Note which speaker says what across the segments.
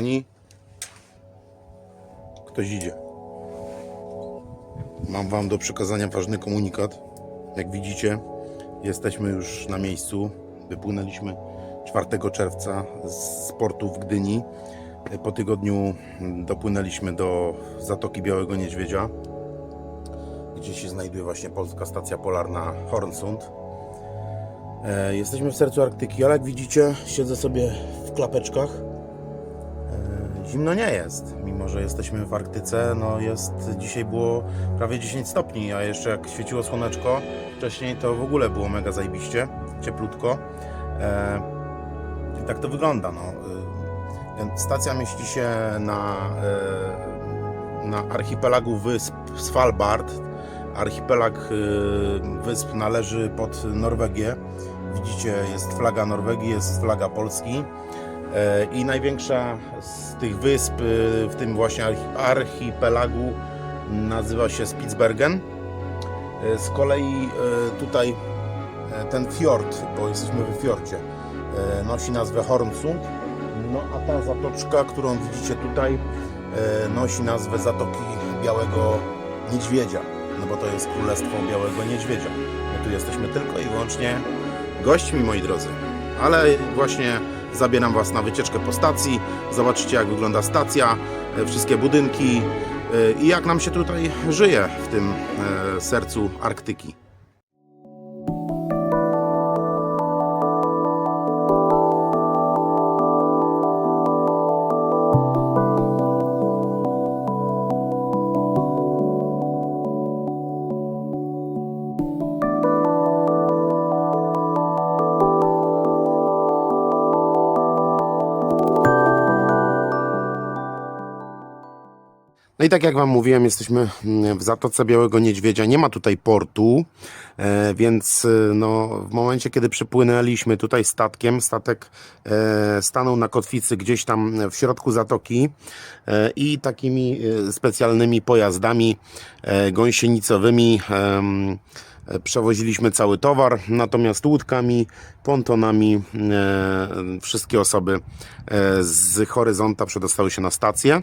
Speaker 1: kochani, ktoś idzie. Mam Wam do przekazania ważny komunikat. Jak widzicie, jesteśmy już na miejscu. Wypłynęliśmy 4 czerwca z portu w Gdyni. Po tygodniu dopłynęliśmy do Zatoki Białego Niedźwiedzia, gdzie się znajduje właśnie polska stacja polarna Hornsund. E, Jesteśmy w sercu Arktyki, ale jak widzicie, siedzę sobie w klapeczkach. Zimno nie jest, mimo że jesteśmy w Arktyce. No jest, dzisiaj było prawie 10 stopni, a jeszcze jak świeciło słoneczko wcześniej, to w ogóle było mega zajebiście, cieplutko. E, I tak to wygląda. No. E, Stacja mieści się na, e, na archipelagu wysp Svalbard. Archipelag e, wysp należy pod Norwegię. Widzicie, jest flaga Norwegii, jest flaga Polski. E, I największa z tych wysp e, w tym właśnie archi- archipelagu nazywa się Spitsbergen. E, Z kolei e, tutaj ten fiord, bo jesteśmy w fiordzie, nosi nazwę Hornsund. No a ta zatoczka, którą widzicie tutaj, nosi nazwę Zatoki Białego Niedźwiedzia. No bo to jest Królestwo Białego Niedźwiedzia. My tu jesteśmy tylko i wyłącznie gośćmi, moi drodzy. Ale właśnie zabieram Was na wycieczkę po stacji. Zobaczycie, jak wygląda stacja, e, wszystkie budynki e, i jak nam się tutaj żyje w tym e, sercu Arktyki. Tak jak Wam mówiłem, jesteśmy mm, w Zatoce Białego Niedźwiedzia. Nie ma tutaj portu, e, więc e, no, w momencie, kiedy przypłynęliśmy tutaj statkiem, statek e, stanął na kotwicy gdzieś tam w środku zatoki i takimi specjalnymi pojazdami gąsienicowymi przewoziliśmy cały towar, natomiast łódkami, pontonami wszystkie osoby z horyzonta przedostały się na stację.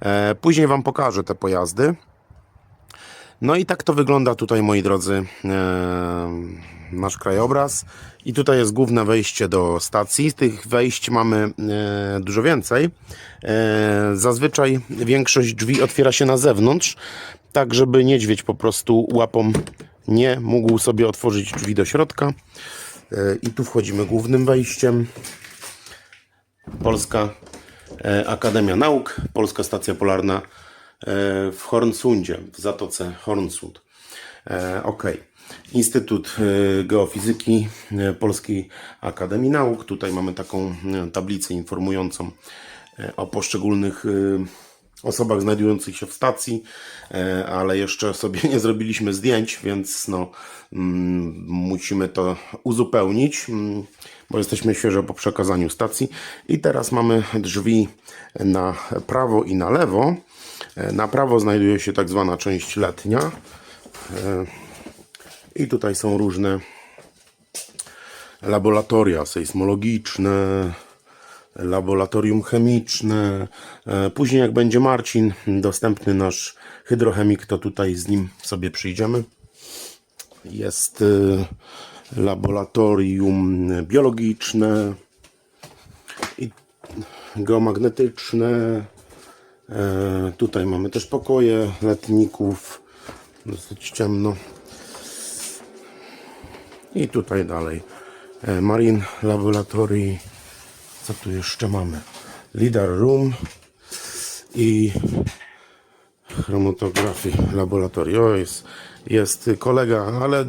Speaker 1: E, Później Wam pokażę te pojazdy. No i tak to wygląda tutaj, moi drodzy, e, nasz krajobraz. I tutaj jest główne wejście do stacji. Tych wejść mamy e, dużo więcej. Zazwyczaj większość drzwi otwiera się na zewnątrz, tak żeby niedźwiedź po prostu łapą nie mógł sobie otworzyć drzwi do środka. I tu wchodzimy głównym wejściem. Polska Akademia Nauk, Polska Stacja Polarna e, w Hornsundzie, w Zatoce Hornsund. E, Ok. Instytut e, Geofizyki e, Polskiej Akademii Nauk. Tutaj mamy taką e, tablicę informującą e, o poszczególnych e, osobach znajdujących się w stacji, e, ale jeszcze sobie nie zrobiliśmy zdjęć, więc no, mm, musimy to uzupełnić, mm, bo jesteśmy świeżo po przekazaniu stacji. I teraz mamy drzwi na prawo i na lewo. E, Na prawo znajduje się tak zwana część letnia. E, I tutaj są różne laboratoria sejsmologiczne, laboratorium chemiczne. E, Później jak będzie Marcin, dostępny nasz hydrochemik, to tutaj z nim sobie przyjdziemy. Jest laboratorium biologiczne i geomagnetyczne. E, Tutaj mamy też pokoje letników. Dosyć ciemno. I tutaj dalej. e, Marine Laboratory. Co tu jeszcze mamy? Lidar Room i chromatografii laboratorii. O, jest, jest kolega, ale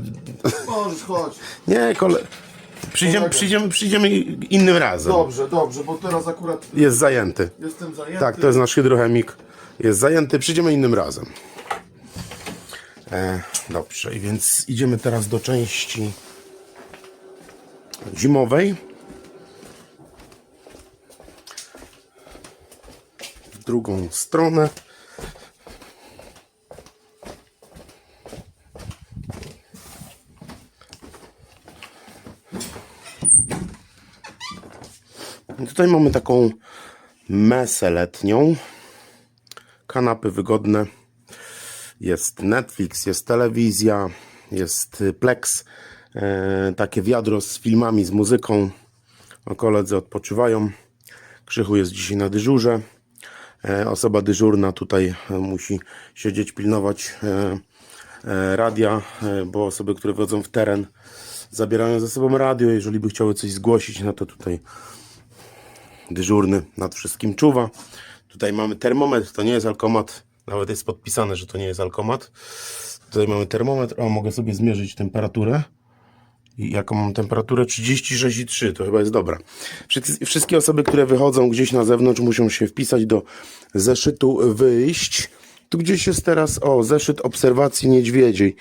Speaker 2: Możesz, chodź.
Speaker 1: nie, kole... Przyjdziemy, przyjdziemy, przyjdziemy innym razem.
Speaker 2: Dobrze, dobrze, bo teraz akurat
Speaker 1: Jest zajęty.
Speaker 2: jestem zajęty.
Speaker 1: Tak, to jest nasz hydrochemik. Jest zajęty, przyjdziemy innym razem. E, dobrze, i więc idziemy teraz do części zimowej. W drugą stronę. Tutaj mamy taką mesę letnią. Kanapy wygodne. Jest Netflix, jest telewizja, jest Plex. E, takie wiadro z filmami, z muzyką. O, koledzy odpoczywają. Krzychu jest dzisiaj na dyżurze. E, osoba dyżurna tutaj e, musi siedzieć, pilnować e, e, radia, e, bo osoby, które wchodzą w teren, zabierają ze sobą radio. Jeżeli by chciały coś zgłosić, no to tutaj dyżurny nad wszystkim czuwa. Tutaj mamy termometr, to nie jest alkomat, nawet jest podpisane, że to nie jest alkomat. Tutaj mamy termometr, o mogę sobie zmierzyć temperaturę. I jaką mam temperaturę? 36,3, to chyba jest dobra. Wszystkie osoby, które wychodzą gdzieś na zewnątrz, muszą się wpisać do zeszytu wyjść. Tu gdzieś jest teraz, o, zeszyt obserwacji niedźwiedzi.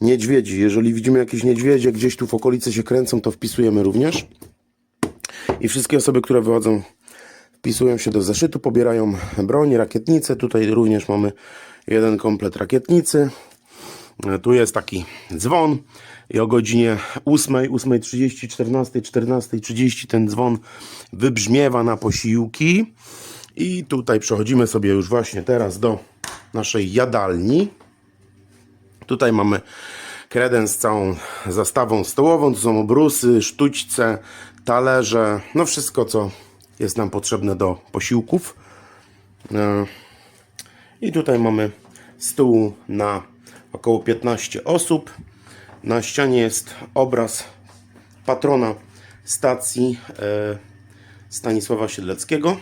Speaker 1: Niedźwiedzi. Jeżeli widzimy jakieś niedźwiedzie gdzieś tu w okolicy się kręcą, to wpisujemy również. I wszystkie osoby, które wychodzą, wpisują się do zeszytu, pobierają broń, rakietnicę. Tutaj również mamy jeden komplet rakietnicy. Tu jest taki dzwon i o godzinie 8, 8.30, 14, 14.30 ten dzwon wybrzmiewa na posiłki. I tutaj przechodzimy sobie już właśnie teraz do naszej jadalni. Tutaj mamy kredens z całą zastawą stołową. Tu są obrusy, sztućce, talerze, no wszystko co jest nam potrzebne do posiłków. E, I tutaj mamy stół na około 15 osób. Na ścianie jest obraz patrona stacji e, Stanisława Siedleckiego.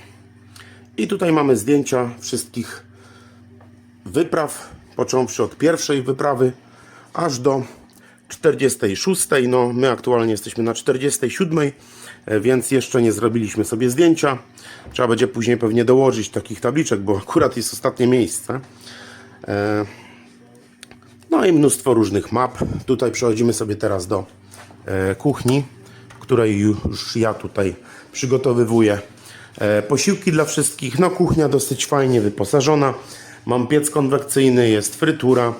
Speaker 1: I tutaj mamy zdjęcia wszystkich wypraw, począwszy od pierwszej wyprawy aż do 46. No, my aktualnie jesteśmy na 47, e, więc jeszcze nie zrobiliśmy sobie zdjęcia. Trzeba będzie później pewnie dołożyć takich tabliczek, bo akurat jest ostatnie miejsce. E, No i mnóstwo różnych map. Tutaj przechodzimy sobie teraz do e, kuchni, w której już ja tutaj przygotowywuję posiłki dla wszystkich. No kuchnia dosyć fajnie wyposażona. Mam piec konwekcyjny, jest frytura,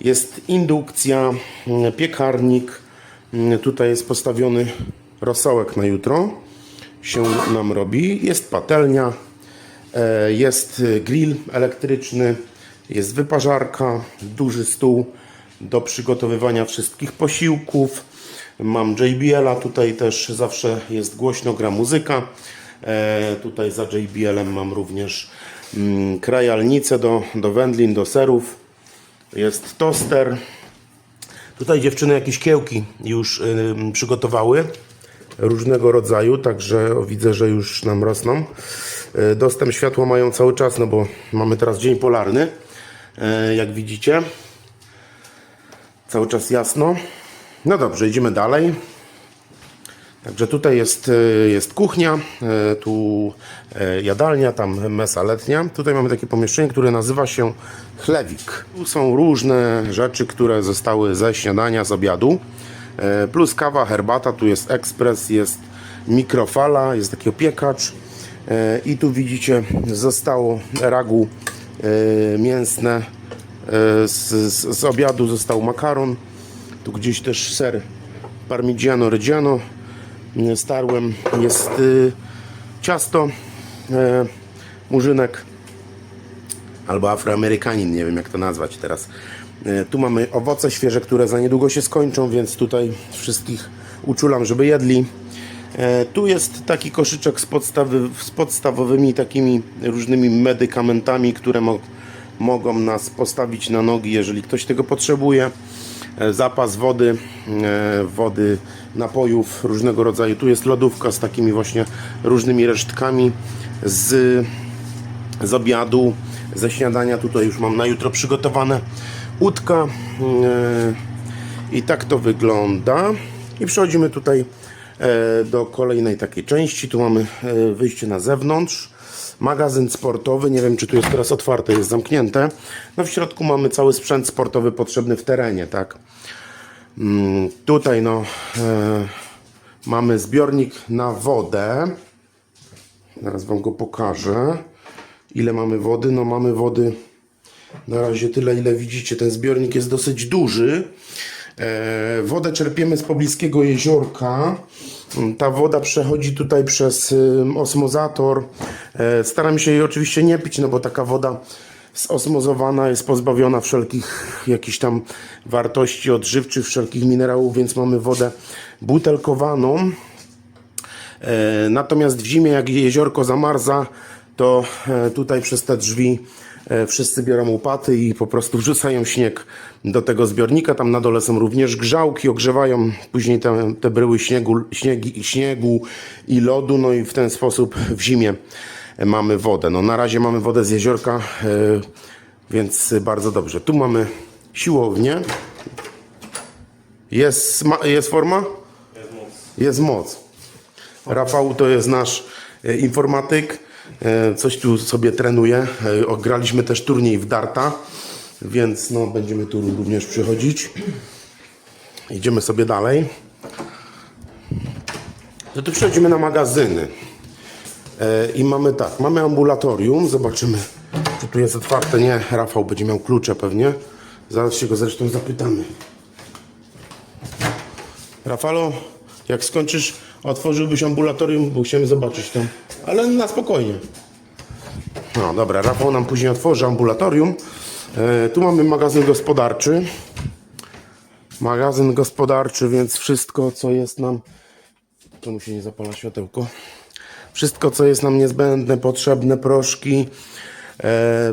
Speaker 1: jest indukcja, mm, piekarnik. Mm, Tutaj jest postawiony rosołek na jutro. Się nam robi. Jest patelnia, E, Jest grill elektryczny, jest wyparzarka, duży stół do przygotowywania wszystkich posiłków. Mam JBL-a, tutaj też zawsze jest głośno, gra muzyka. E, Tutaj za JBL-em mam również mm, krajalnicę do, do wędlin, do serów. Jest toster. Tutaj dziewczyny jakieś kiełki już ym, przygotowały różnego rodzaju, także widzę, że już nam rosną. E, Dostęp światła mają cały czas, no bo mamy teraz dzień polarny, e, jak widzicie. Cały czas jasno. No dobrze, idziemy dalej. Także tutaj jest, e, jest kuchnia, e, tu e, jadalnia, tam mesa letnia. Tutaj mamy takie pomieszczenie, które nazywa się chlewik. Tu są różne rzeczy, które zostały ze śniadania, z obiadu. Plus kawa, herbata, tu jest ekspres, jest mikrofala, jest taki opiekacz. I tu widzicie, zostało ragu mięsne. Z, z, z obiadu został makaron. Tu gdzieś też ser parmigiano reggiano starłem. Jest y, ciasto, e, murzynek albo afroamerykanin, nie wiem jak to nazwać teraz. E, Tu mamy owoce świeże, które za niedługo się skończą, więc tutaj wszystkich uczulam, żeby jedli. E, Tu jest taki koszyczek z, podstawy, z podstawowymi takimi różnymi medykamentami, które mo mogą nas postawić na nogi, jeżeli ktoś tego potrzebuje. E, Zapas wody, e, wody, napojów różnego rodzaju. Tu jest lodówka z takimi właśnie różnymi resztkami z z obiadu, ze śniadania. Tutaj już mam na jutro przygotowane łódka. Yy, I tak to wygląda. I przechodzimy tutaj e, do kolejnej takiej części. Tu mamy e, wyjście na zewnątrz. Magazyn sportowy, nie wiem czy tu jest teraz otwarte, jest zamknięte. No w środku mamy cały sprzęt sportowy potrzebny w terenie, tak. Mm, Tutaj no e, mamy zbiornik na wodę. Zaraz Wam go pokażę. Ile mamy wody? No mamy wody na razie tyle, ile widzicie. Ten zbiornik jest dosyć duży. E, wodę czerpiemy z pobliskiego jeziorka. Ta woda przechodzi tutaj przez osmozator. E, Staram się jej oczywiście nie pić, no bo taka woda zosmozowana jest pozbawiona wszelkich jakichś tam wartości odżywczych, wszelkich minerałów, więc mamy wodę butelkowaną. E, Natomiast w zimie, jak jeziorko zamarza, to e, tutaj przez te drzwi wszyscy biorą łopaty i po prostu wrzucają śnieg do tego zbiornika. Tam na dole są również grzałki, ogrzewają później te, te bryły śniegu, śniegi, śniegu i lodu, no i w ten sposób w zimie e, mamy wodę. No na razie mamy wodę z jeziorka, e, więc bardzo dobrze. Tu mamy siłownię. Jest, jest forma? Jest moc. Rafał to jest nasz e, informatyk. E, Coś tu sobie trenuje. E, Ograliśmy też turniej w Darta, więc no, będziemy tu również przychodzić. Idziemy sobie dalej. No to przechodzimy na magazyny. E, I mamy tak, mamy ambulatorium. Zobaczymy, czy tu jest otwarte. Nie, Rafał będzie miał klucze pewnie. Zaraz się go zresztą zapytamy. Rafalo, jak skończysz, otworzyłbyś ambulatorium, bo chciałem zobaczyć tam. Ale na spokojnie. No dobra, Rafał nam później otworzy ambulatorium. E, tu mamy magazyn gospodarczy. Magazyn gospodarczy, więc wszystko, co jest nam. Czemu się nie zapala światełko? Wszystko, co jest nam niezbędne, potrzebne, proszki. E,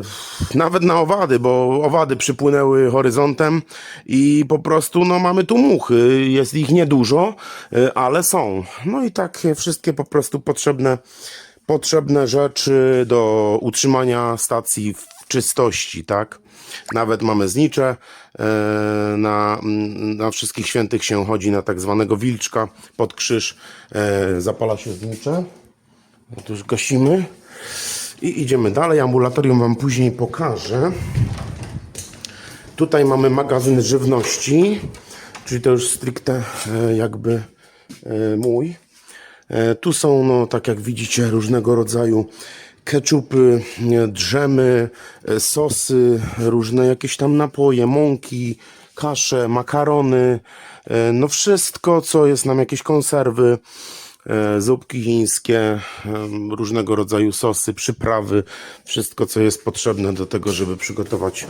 Speaker 1: nawet na owady, bo owady przypłynęły horyzontem i po prostu no, mamy tu muchy. Jest ich niedużo, e, ale są. No i takie wszystkie po prostu potrzebne, potrzebne rzeczy do utrzymania stacji w czystości, tak? Nawet mamy znicze. e, Na, na wszystkich świętych się chodzi na tak zwanego wilczka pod krzyż. Zapala się znicze. Otóż gasimy. I idziemy dalej. Ambulatorium Wam później pokażę. Tutaj mamy magazyn żywności, czyli to już stricte e, jakby e, mój. E, Tu są, no, tak jak widzicie, różnego rodzaju keczupy, drzemy, sosy, różne jakieś tam napoje, mąki, kasze, makarony, no wszystko, co jest nam, jakieś konserwy, zupki chińskie, em, różnego rodzaju sosy, przyprawy, wszystko co jest potrzebne do tego, żeby przygotować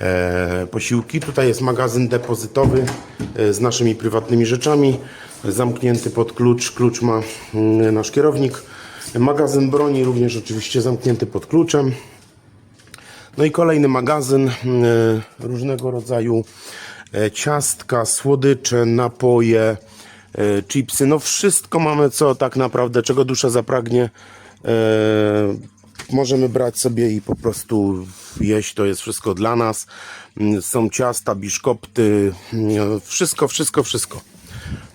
Speaker 1: e, posiłki. Tutaj jest magazyn depozytowy e, z naszymi prywatnymi rzeczami, zamknięty pod klucz. Klucz ma mm, nasz kierownik. Magazyn broni również oczywiście zamknięty pod kluczem. No i kolejny magazyn e, różnego rodzaju e, ciastka, słodycze, napoje, e, chipsy. No wszystko mamy, co tak naprawdę, czego dusza zapragnie. E, Możemy brać sobie i po prostu jeść. To jest wszystko dla nas. Mm, Są ciasta, biszkopty, mm, wszystko, wszystko, wszystko.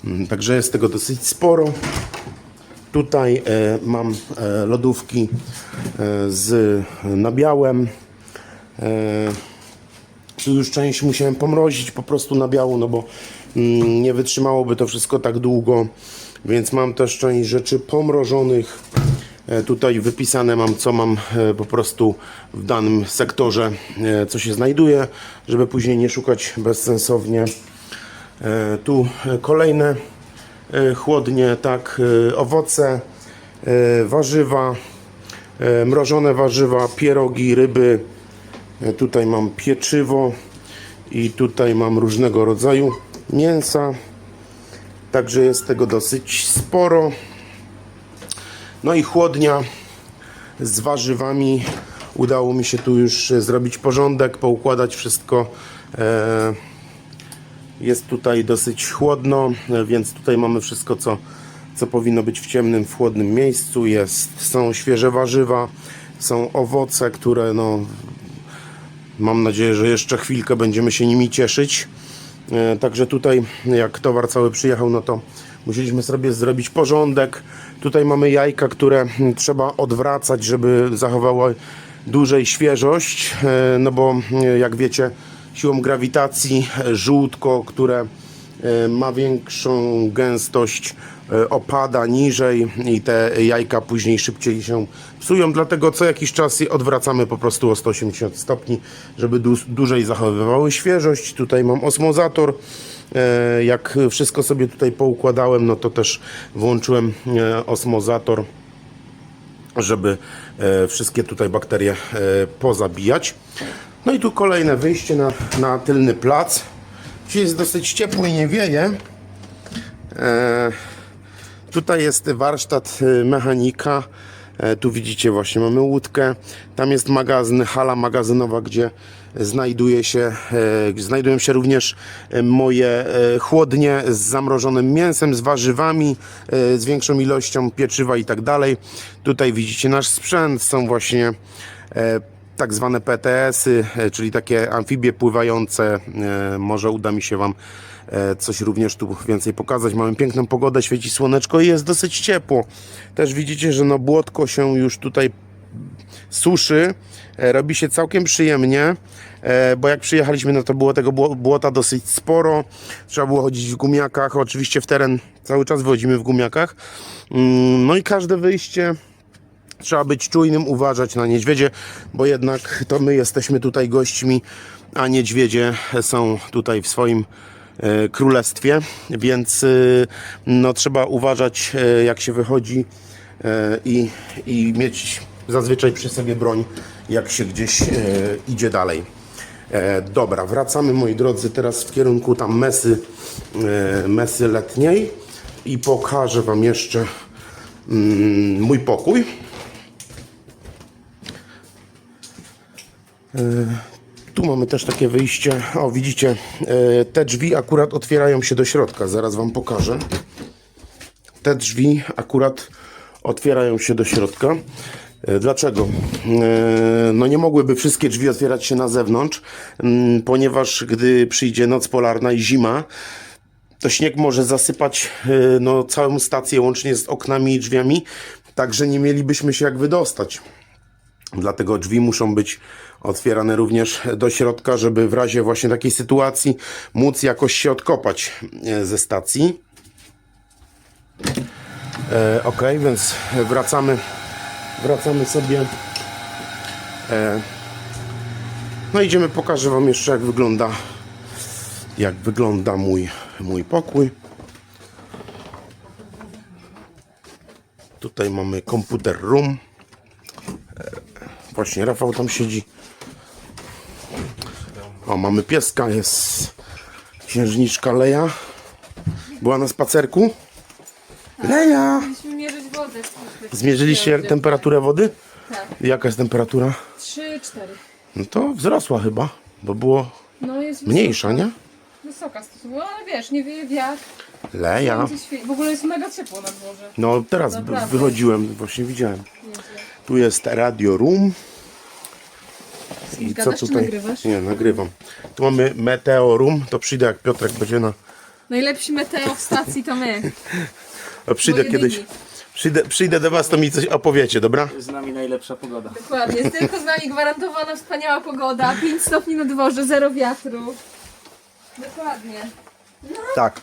Speaker 1: Mm, Także jest tego dosyć sporo. Tutaj e, mam e, lodówki e, z nabiałem. Tu już część musiałem pomrozić po prostu na biało, no bo mm, nie wytrzymałoby to wszystko tak długo. Więc mam też część rzeczy pomrożonych. E, tutaj wypisane mam, co mam e, po prostu w danym sektorze, e, co się znajduje, żeby później nie szukać bezsensownie. E, Tu e, kolejne e, chłodnie, tak, e, owoce, e, warzywa, e, mrożone warzywa, pierogi, ryby. Tutaj mam pieczywo i tutaj mam różnego rodzaju mięsa. Także jest tego dosyć sporo. No i chłodnia z warzywami. Udało mi się tu już e, zrobić porządek, poukładać wszystko. E, jest tutaj dosyć chłodno, e, więc tutaj mamy wszystko, co, co powinno być w ciemnym, w chłodnym miejscu. Jest, są świeże warzywa, są owoce, które no, mam nadzieję, że jeszcze chwilkę będziemy się nimi cieszyć. E, Także tutaj, jak towar cały przyjechał, no to musieliśmy sobie zrobić porządek. Tutaj mamy jajka, które mm, trzeba odwracać, żeby zachowały dłużej świeżość. E, No bo, e, jak wiecie, siłą grawitacji żółtko, które ma większą gęstość, e, opada niżej i te jajka później szybciej się psują. Dlatego co jakiś czas odwracamy po prostu o 180 stopni, żeby dłu- dłużej zachowywały świeżość. Tutaj mam osmozator E, Jak wszystko sobie tutaj poukładałem, no to też włączyłem e, osmozator, żeby e, wszystkie tutaj bakterie e, pozabijać. No i tu kolejne wyjście na, na tylny plac. Dzisiaj jest dosyć ciepło i nie wieje. E, Tutaj jest warsztat y, mechanika. E, Tu widzicie właśnie mamy łódkę. Tam jest magazyn, hala magazynowa, gdzie znajduje się, e, znajdują się również e, moje e, chłodnie z zamrożonym mięsem, z warzywami, e, z większą ilością pieczywa i tak dalej. Tutaj widzicie nasz sprzęt, są właśnie e, tak zwane PTS-y, e, czyli takie amfibie pływające. E, Może uda mi się Wam e, coś również tu więcej pokazać. Mamy piękną pogodę, świeci słoneczko i jest dosyć ciepło. Też widzicie, że no błotko się już tutaj suszy, robi się całkiem przyjemnie, bo jak przyjechaliśmy, no to było tego bło- błota dosyć sporo, trzeba było chodzić w gumiakach, oczywiście w teren cały czas wychodzimy w gumiakach, Mm, no i każde wyjście trzeba być czujnym, uważać na niedźwiedzie, bo jednak to my jesteśmy tutaj gośćmi, a niedźwiedzie są tutaj w swoim e, królestwie, więc e, no, trzeba uważać e, jak się wychodzi i, i mieć zazwyczaj przy sobie broń, jak się gdzieś idzie dalej. Dobra, wracamy moi drodzy teraz w kierunku tam mesy, mesy letniej i pokażę Wam jeszcze mm, mój pokój. Tu mamy też takie wyjście. O, widzicie, e, te drzwi akurat otwierają się do środka. Zaraz Wam pokażę. Te drzwi akurat otwierają się do środka. E, Dlaczego? E, No nie mogłyby wszystkie drzwi otwierać się na zewnątrz, ponieważ gdy przyjdzie noc polarna i zima, to śnieg może zasypać no, całą stację łącznie z oknami i drzwiami, także nie mielibyśmy się jak wydostać. Dlatego drzwi muszą być otwierane również do środka, żeby w razie właśnie takiej sytuacji móc jakoś się odkopać e, ze stacji. E, ok, więc wracamy, wracamy sobie. E, no idziemy, pokażę Wam jeszcze jak wygląda jak wygląda mój, mój pokój. Tutaj mamy komputer room. Właśnie Rafał tam siedzi. O, mamy pieska, jest księżniczka Leja. Była na spacerku. Leja!
Speaker 3: Musimy mierzyć wodę.
Speaker 1: Zmierzyliście temperaturę wody?
Speaker 3: Tak.
Speaker 1: Jaka jest temperatura?
Speaker 3: 3, 4.
Speaker 1: No to wzrosła chyba, bo było
Speaker 3: No jest
Speaker 1: mniejsza,
Speaker 3: wysoka,
Speaker 1: nie?
Speaker 3: Wysoka stosunkowo, ale wiesz, nie wieje wiatr.
Speaker 1: Leja.
Speaker 3: W ogóle jest mega ciepło na dworze.
Speaker 1: No teraz
Speaker 3: Naprawdę.
Speaker 1: wychodziłem, właśnie widziałem. Tu jest radio room. I
Speaker 3: Gadasz, czy nagrywasz?
Speaker 1: Nie, nagrywam. Tu mamy Meteo Room. To przyjdę jak Piotrek będzie na.
Speaker 3: Najlepsi meteo w stacji to my.
Speaker 1: a Przyjdę
Speaker 3: Moje
Speaker 1: kiedyś. Przyjdę, przyjdę do was, to mi coś opowiecie, dobra?
Speaker 4: Z nami najlepsza pogoda.
Speaker 3: Dokładnie. Jest tylko z nami gwarantowana wspaniała pogoda. 5 stopni na dworze, zero wiatru. Dokładnie.
Speaker 1: Tak.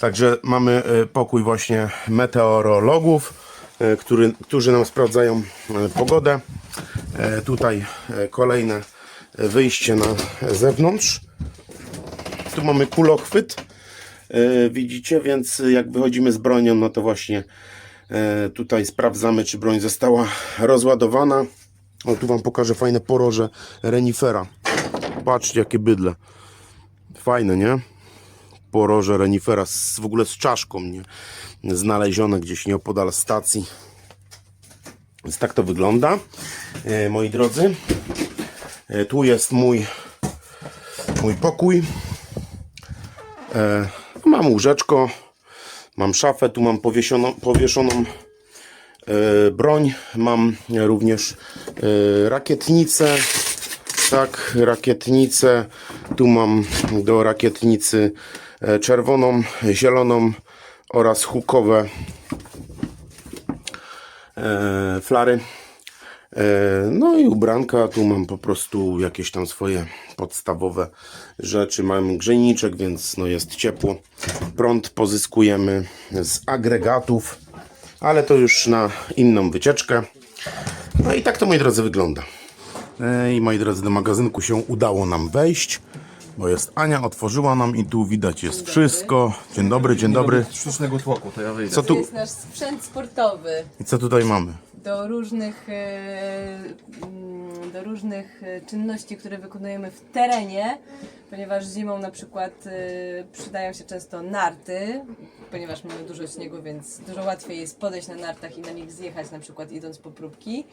Speaker 1: Także mamy e, pokój właśnie meteorologów, który, którzy nam sprawdzają e, pogodę. E, Tutaj e, kolejne wyjście na zewnątrz. Tu mamy kulochwyt. e, Widzicie, więc jak wychodzimy z bronią, no to właśnie e, tutaj sprawdzamy, czy broń została rozładowana. O, tu Wam pokażę fajne poroże renifera. Patrzcie, jakie bydle. Fajne, nie? Poroże renifera z, w ogóle z czaszką, nie? Znalezione gdzieś nieopodal stacji. Więc tak to wygląda, e, moi drodzy. E, tu jest mój, mój pokój. E, mam łóżeczko, mam szafę, tu mam powieszoną, powieszoną e, broń, mam również e, rakietnicę, tak, rakietnicę. Tu mam do rakietnicy czerwoną, zieloną oraz hukowe e, flary. E, no i ubranka, tu mam po prostu jakieś tam swoje podstawowe rzeczy. Mam grzejniczek, więc no jest ciepło. Prąd pozyskujemy z agregatów, ale to już na inną wycieczkę. No i tak to moi drodzy wygląda. E, I moi drodzy, do magazynku się udało nam wejść. Bo jest Ania, otworzyła nam i tu widać jest wszystko. Dzień dobry, dzień dobry.
Speaker 2: Sztucznego tłoku, to ja wyjdę.
Speaker 1: Co
Speaker 3: To
Speaker 1: tu
Speaker 3: jest nasz sprzęt sportowy
Speaker 1: i co tutaj mamy?
Speaker 3: do różnych, e, mm, do różnych e, czynności, które wykonujemy w terenie, ponieważ zimą na przykład e, przydają się często narty, ponieważ mamy dużo śniegu, więc dużo łatwiej jest podejść na nartach i na nich zjechać, na przykład idąc po próbki.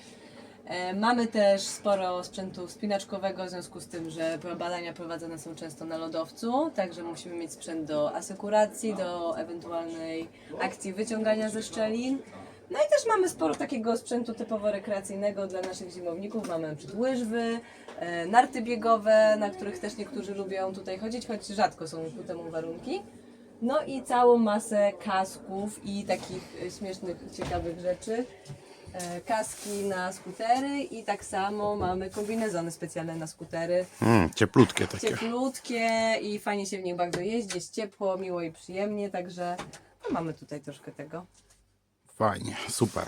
Speaker 3: E, Mamy też sporo sprzętu wspinaczkowego, w związku z tym, że badania prowadzone są często na lodowcu, także musimy mieć sprzęt do asekuracji, do ewentualnej akcji wyciągania ze szczelin. No i też mamy sporo takiego sprzętu typowo rekreacyjnego dla naszych zimowników. Mamy na łyżwy, e, narty biegowe, na których też niektórzy lubią tutaj chodzić, choć rzadko są ku temu warunki. No i całą masę kasków i takich e, śmiesznych, ciekawych rzeczy. E, Kaski na skutery i tak samo mamy kombinezony specjalne na skutery.
Speaker 1: Mm, cieplutkie takie.
Speaker 3: Cieplutkie i fajnie się w nich bardzo jeździ, jest ciepło, miło i przyjemnie, także no, mamy tutaj troszkę tego.
Speaker 1: Fajnie, super.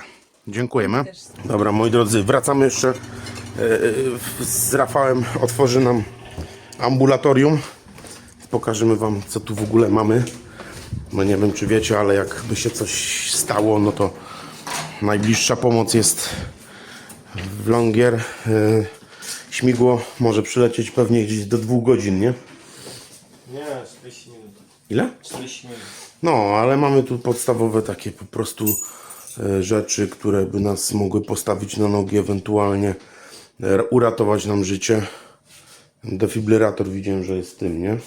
Speaker 1: Dziękujemy. Dobra, moi drodzy, wracamy jeszcze. e, e, Z Rafałem otworzy nam ambulatorium. Pokażemy Wam, co tu w ogóle mamy. No nie wiem, czy wiecie, ale jakby się coś stało, no to najbliższa pomoc jest w Longier. E, Śmigło może przylecieć pewnie gdzieś do dwóch godzin, nie?
Speaker 4: Nie, 40 minut.
Speaker 1: Ile?
Speaker 4: 40 minut.
Speaker 1: No, ale mamy tu podstawowe takie po prostu e, rzeczy, które by nas mogły postawić na nogi, ewentualnie e, uratować nam życie. Defibrylator widziałem, że jest w tym, nie?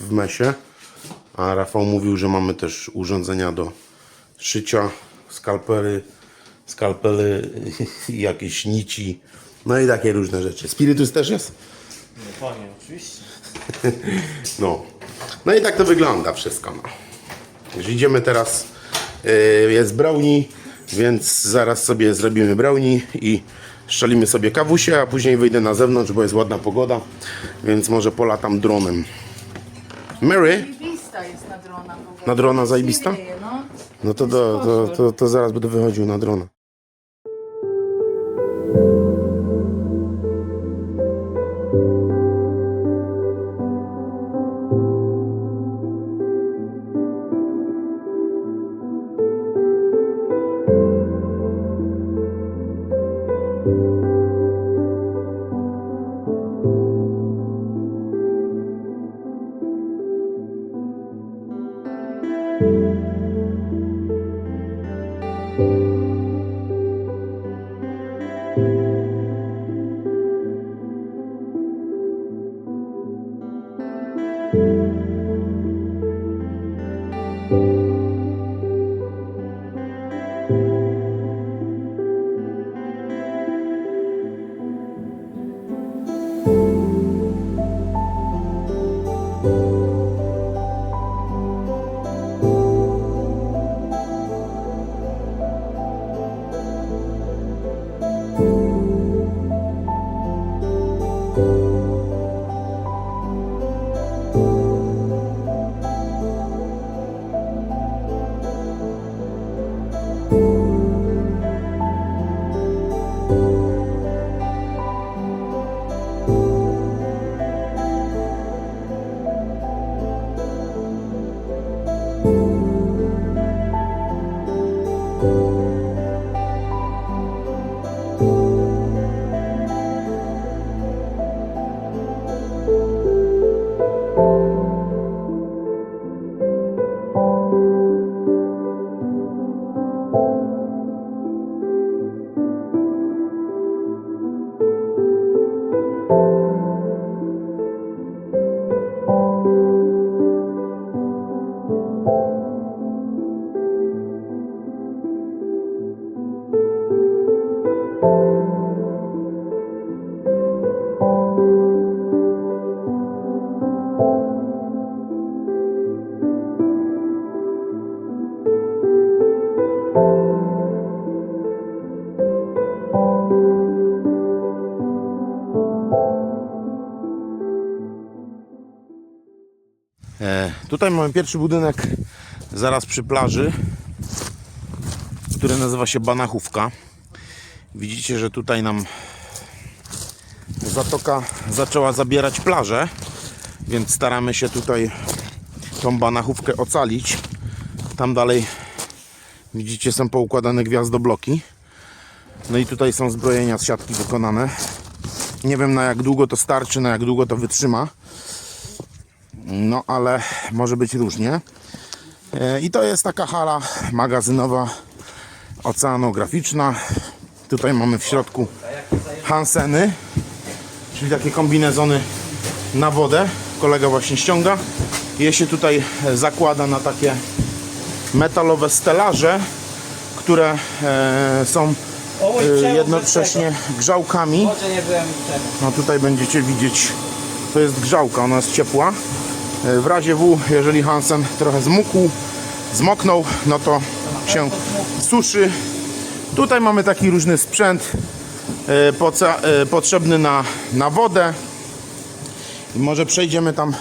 Speaker 1: W mesie. A Rafał mówił, że mamy też urządzenia do szycia, skalpery, skalpely, i jakieś nici, no i takie różne rzeczy. Spirytus też jest?
Speaker 4: No panie, oczywiście.
Speaker 1: No. No i tak to wygląda wszystko. No. Już idziemy teraz. Yy, jest brownie, więc zaraz sobie zrobimy brownie i szczelimy sobie kawusie, a później wyjdę na zewnątrz, bo jest ładna pogoda, więc może polatam dronem. Mary?
Speaker 5: Zajebista jest na drona w ogóle.
Speaker 1: Na drona zajebista?
Speaker 5: Wieje, no.
Speaker 1: No to, do, to, to, to zaraz będę wychodził na drona. Tutaj mamy pierwszy budynek zaraz przy plaży, który nazywa się Banachówka. Widzicie, że tutaj nam zatoka zaczęła zabierać plażę Więc staramy się tutaj tą banachówkę ocalić. Tam dalej widzicie są poukładane gwiazdobloki. No i tutaj są zbrojenia z siatki wykonane. Nie wiem na jak długo to starczy, na jak długo to wytrzyma. No ale może być różnie. E, I to jest taka hala magazynowa, oceanograficzna. Tutaj mamy w środku Hanseny, czyli takie kombinezony na wodę. Kolega właśnie ściąga. Je się tutaj zakłada na takie metalowe stelaże, które e, są e, jednocześnie grzałkami. No tutaj będziecie widzieć, to jest grzałka, ona jest ciepła. E, W razie W, jeżeli Hansen trochę zmógł, zmoknął, no to się suszy. Tutaj mamy taki różny sprzęt e, e, potrzebny na, na wodę. I może przejdziemy tam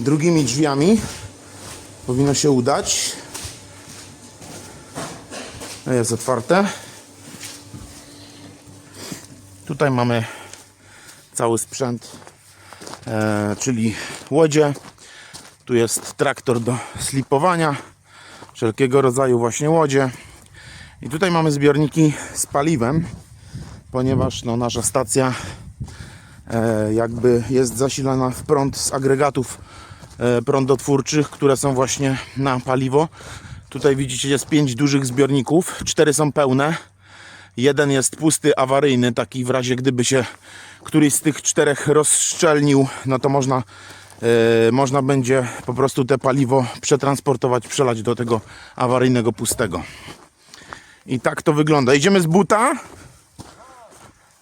Speaker 1: drugimi drzwiami. Powinno się udać. Jest otwarte. Tutaj mamy cały sprzęt, e, czyli łodzie. Tu jest traktor do slipowania, wszelkiego rodzaju właśnie łodzie. I tutaj mamy zbiorniki z paliwem, ponieważ no, nasza stacja e, jakby jest zasilana w prąd z agregatów e, prądotwórczych, które są właśnie na paliwo. Tutaj widzicie jest pięć dużych zbiorników, cztery są pełne. Jeden jest pusty, awaryjny, taki w razie gdyby się któryś z tych czterech rozszczelnił, no to można, można będzie po prostu te paliwo przetransportować, przelać do tego awaryjnego pustego. I tak to wygląda. Idziemy z buta.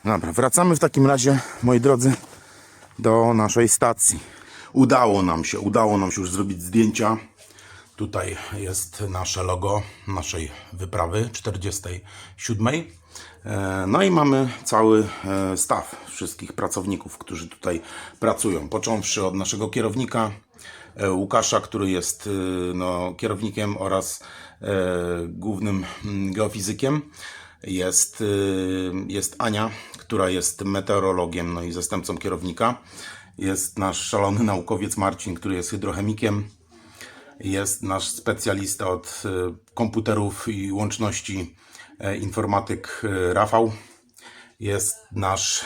Speaker 1: Dobra, wracamy w takim razie, moi drodzy, do naszej stacji. Udało nam się, udało nam się już zrobić zdjęcia. Tutaj jest nasze logo naszej wyprawy 47. E, No i mamy cały e, staw wszystkich pracowników, którzy tutaj pracują. Począwszy od naszego kierownika e, Łukasza, który jest no, kierownikiem oraz głównym mm, geofizykiem. Jest, jest Ania, która jest meteorologiem no i zastępcą kierownika. Jest nasz szalony naukowiec Marcin, który jest hydrochemikiem jest nasz specjalista od komputerów i łączności informatyk e, Rafał. Jest nasz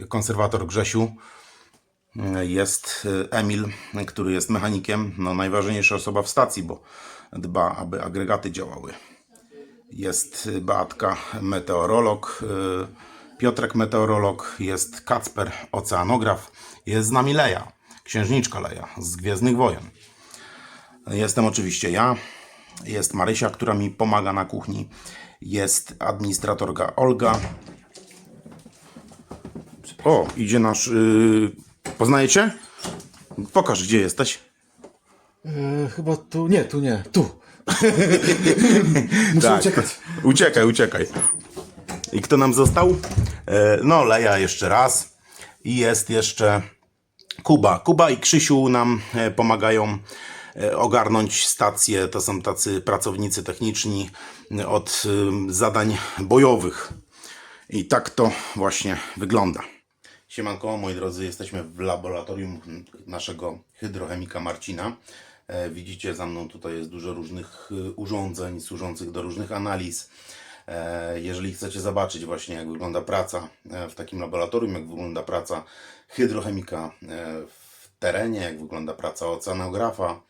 Speaker 1: e, konserwator Grzesiu. E, Jest e, Emil, który jest mechanikiem, no najważniejsza osoba w stacji, bo dba, aby agregaty działały. Jest e, Beatka, meteorolog, e, Piotrek, meteorolog, jest Kacper, oceanograf, jest z nami Leja, księżniczka Leja z Gwiezdnych Wojen. Jestem oczywiście ja, jest Marysia, która mi pomaga na kuchni, jest administratorka Olga. O, idzie nasz. Yy, poznajecie? Pokaż, gdzie jesteś.
Speaker 2: E, chyba tu, nie, tu nie, tu. Muszę
Speaker 1: Tak.
Speaker 2: uciekać.
Speaker 1: Uciekaj, uciekaj. I kto nam został? E, no, Leja jeszcze raz. I jest jeszcze Kuba. Kuba i Krzysiu nam e, pomagają ogarnąć stację. To są tacy pracownicy techniczni e, od e, zadań bojowych. I tak to właśnie wygląda. Siemanko, moi drodzy, jesteśmy w laboratorium naszego hydrochemika Marcina. E, Widzicie, za mną tutaj jest dużo różnych e, urządzeń służących do różnych analiz. E, Jeżeli chcecie zobaczyć właśnie jak wygląda praca e, w takim laboratorium, jak wygląda praca hydrochemika e, w terenie, jak wygląda praca oceanografa,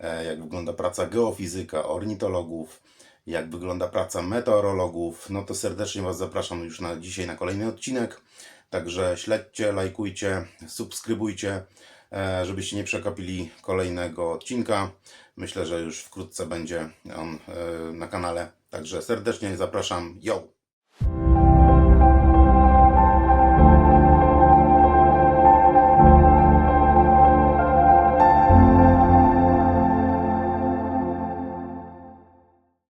Speaker 1: e, jak wygląda praca geofizyka, ornitologów, jak wygląda praca meteorologów, no to serdecznie Was zapraszam już na dzisiaj na kolejny odcinek. Także śledźcie, lajkujcie, subskrybujcie, e, żebyście nie przekapili kolejnego odcinka. Myślę, że już wkrótce będzie on e, na kanale. Także serdecznie zapraszam. Yo!